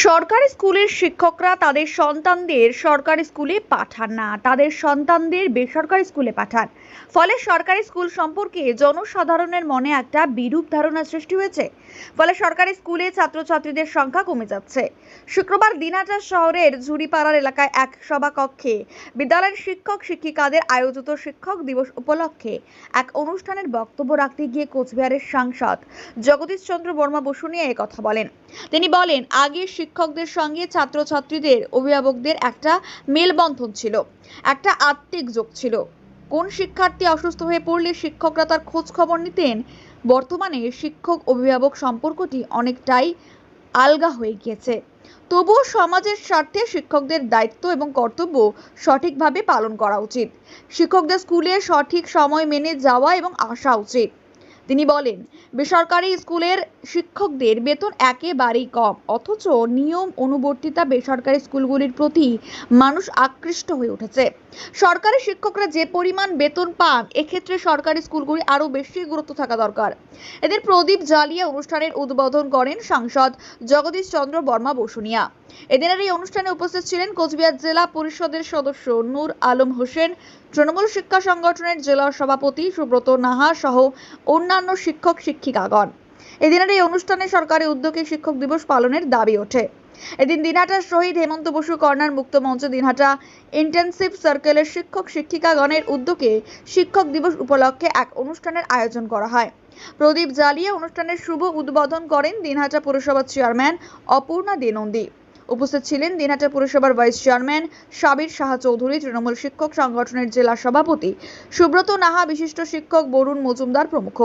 সরকারি স্কুলের শিক্ষকরা তাদের সন্তানদের সরকারি স্কুলে পাঠান না, তাদের সন্তানদের বেসরকারি স্কুলে পাঠান। ফলে সরকারি স্কুল সম্পর্কে জনসাধারণের মনে একটা বিরূপ ধারণা সৃষ্টি হয়েছে। ফলে সরকারি স্কুলে ছাত্রছাত্রীদের সংখ্যা কমে যাচ্ছে। শুক্রবার দিনাজপুর শহরের ঝুড়িপাড়ার এলাকায় এক সভা কক্ষে বিদ্যালয়ের শিক্ষক শিক্ষিকাদের আয়োজিত শিক্ষক দিবস উপলক্ষে এক অনুষ্ঠানের বক্তব্য রাখতে গিয়ে কোচবিহারের সাংসদ জগদীশ চন্দ্র বর্মা বসু নিয়ে কথা বলেন। তিনি বলেন, আগে শিক্ষকদের সঙ্গে ছাত্রছাত্রীদের অভিভাবকদের একটা মেলবন্ধন ছিল, একটা আত্মিক যোগ ছিল। কোন শিক্ষার্থী অসুস্থ হয়ে পড়লে শিক্ষকরা তার খোঁজ খবর নিতেন? বর্তমানে শিক্ষক অভিভাবক সম্পর্কটি অনেকটাই আলগা হয়ে গিয়েছে। তবুও সমাজের স্বার্থে শিক্ষকদের দায়িত্ব এবং কর্তব্য সঠিকভাবে পালন করা উচিত। শিক্ষকদের স্কুলে সঠিক সময় মেনে যাওয়া এবং আসা উচিত। তিনি বলেন, বেসরকারি স্কুলের শিক্ষকদের বেতন একেবারেই কম, অথচ নিয়ম অনুবর্তিতা বেসরকারি স্কুলগুলির প্রতি মানুষ আকৃষ্ট হয়ে উঠেছে। সরকারি শিক্ষকরা যে পরিমাণ বেতন পান, এক্ষেত্রে সরকারি স্কুলগুলি আরও বেশি গুরুত্ব থাকা দরকার। এদের প্রদীপ জ্বালিয়ে অনুষ্ঠানের উদ্বোধন করেন সাংসদ জগদীশ চন্দ্র বর্মা বসুনিয়া এদিনের এই অনুষ্ঠানে উপস্থিত ছিলেন কোচবিহার জেলা পরিষদের সদস্য নূর আলম হোসেন তৃণমূল শিক্ষা সংগঠনের জেলা সভাপতি সুব্রত নাহা সহ অন্যান্য শিক্ষক শিক্ষিকাগণ। এদিনের এই অনুষ্ঠানে সরকারি উদ্যোগে শিক্ষক দিবস পালনের দাবি ওঠে। এদিন দিনহাটার শহীদ হেমন্ত বসু কর্নার মুক্ত মঞ্চ দিনহাটা ইন্টেন্সিভ সার্কেলের শিক্ষক শিক্ষিকাগণের উদ্যোগে শিক্ষক দিবস উপলক্ষে এক অনুষ্ঠানের আয়োজন করা হয়। প্রদীপ জ্বালিয়ে অনুষ্ঠানের শুভ উদ্বোধন করেন দিনহাটা পুরসভার চেয়ারম্যান অপূর্ণা দেনন্দী। উপস্থিত ছিলেন দিনহাটা পুরসভার ভাইস চেয়ারম্যান সাবির শাহ চৌধুরী, তৃণমূল শিক্ষক সংগঠনের জেলা সভাপতি সুব্রত নাহা, বিশিষ্ট শিক্ষক বরুণ মজুমদার প্রমুখ।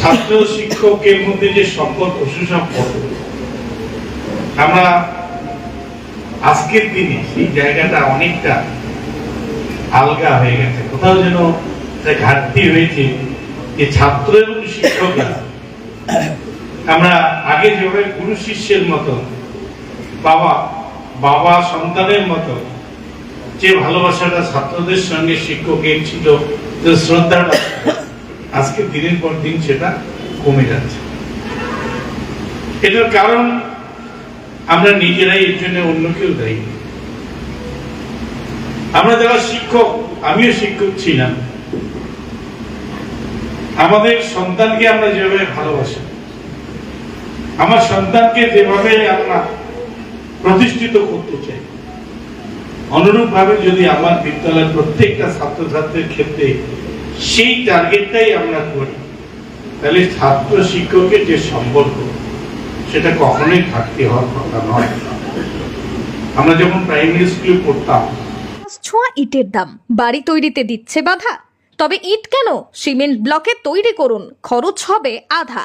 ছাত্র শিক্ষকের মধ্যে যে সম্পর্ক সুসম্পর্ক আমরা আজকের দিনে সেই জায়গাটা অনেকটা আলগা হয়ে গেছে। কোথাও যেন ঘাটতি হয়েছে যে ছাত্র এবং শিক্ষকরা, আমরা আগে যেভাবে গুরু শিষ্যের মতো বাবা বাবা সন্তানের মতো। যে ভালোবাসাটা ছাত্রদের সঙ্গে শিক্ষকের ছিল শ্রদ্ধাটা আজকে দিনের পর দিন সেটা কমে যাচ্ছে। এটার কারণ আমরা নিজেরাই, এর জন্য অন্য কেউ দায়ী আমরা যারা শিক্ষক, আমিও শিক্ষক ছিলাম। আমাদের সন্তানকে আমরা যেভাবে ভালোবাসি, আমার সন্তানকে যেভাবে আমরা প্রতিষ্ঠিত করতে চাই। অনুরূপ ভাবে যদি আমার বিদ্যালয়ের প্রত্যেকটা ছাত্রছাত্রীর ক্ষেত্রে সেই টার্গেটটাই আমরা করি, তাহলে ছাত্র শিক্ষকের যে সম্পর্ক, সেটা কখনোই ঘাটতি হওয়ার কথা নয়। আমরা যখন প্রাইমারি স্কুলে পড়তাম। ছোঁয়া ইটের দাম, বাড়ি তৈরিতে দিচ্ছে বাধা। তবে ইট কেন? সিমেন্ট ব্লকে তৈরি করুন, খরচ হবে আধা।